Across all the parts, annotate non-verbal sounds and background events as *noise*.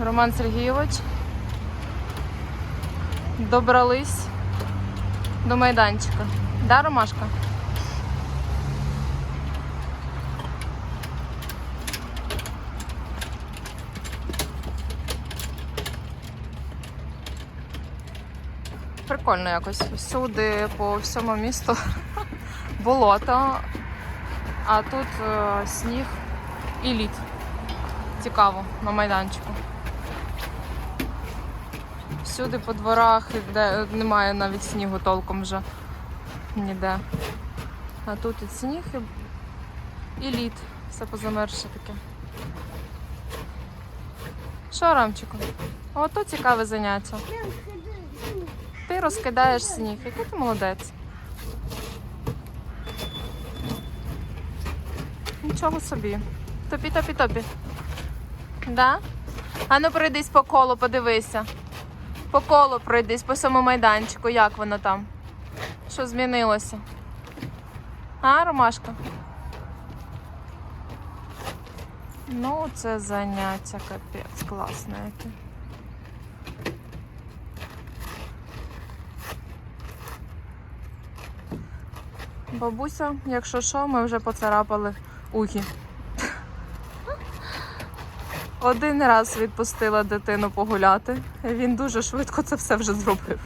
Роман Сергійович. Добрались до майданчика. Да, Ромашка? Прикольно якось. Всюди по всьому місту *laughs* болото, а тут е, сніг і лід. Цікаво на майданчику. Всюди по дворах, де немає навіть снігу толком вже ніде. А тут і сніг і, і лід. Все позамерше таке. Що, Рамчику? Ото цікаве заняття. Ти розкидаєш сніг. Який ти молодець. Нічого собі. Топі, топі, топі. Да? Ану пройдись по колу, подивися. По колу пройдись, по самому майданчику, як воно там? Що змінилося? А, Ромашка? Ну, це заняття, капець, класне яке. Бабуся, якщо що, ми вже поцарапали ухи. Один раз відпустила дитину погуляти. Він дуже швидко це все вже зробив.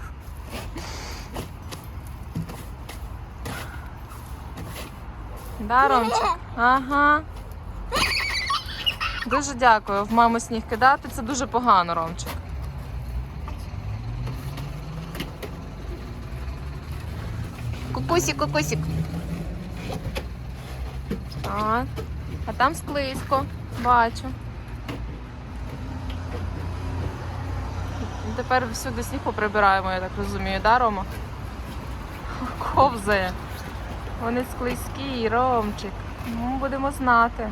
Да, Ромчик? Ага. Дуже дякую. В маму сніг кидати це дуже погано, Ромчик. Кукусік, кукусік. Так. А там склизько. Бачу. Тепер всюди сніг поприбираємо, я так розумію, да, Рома? Ковзає. Вони склизькі, Ромчик. Ну, будемо знати.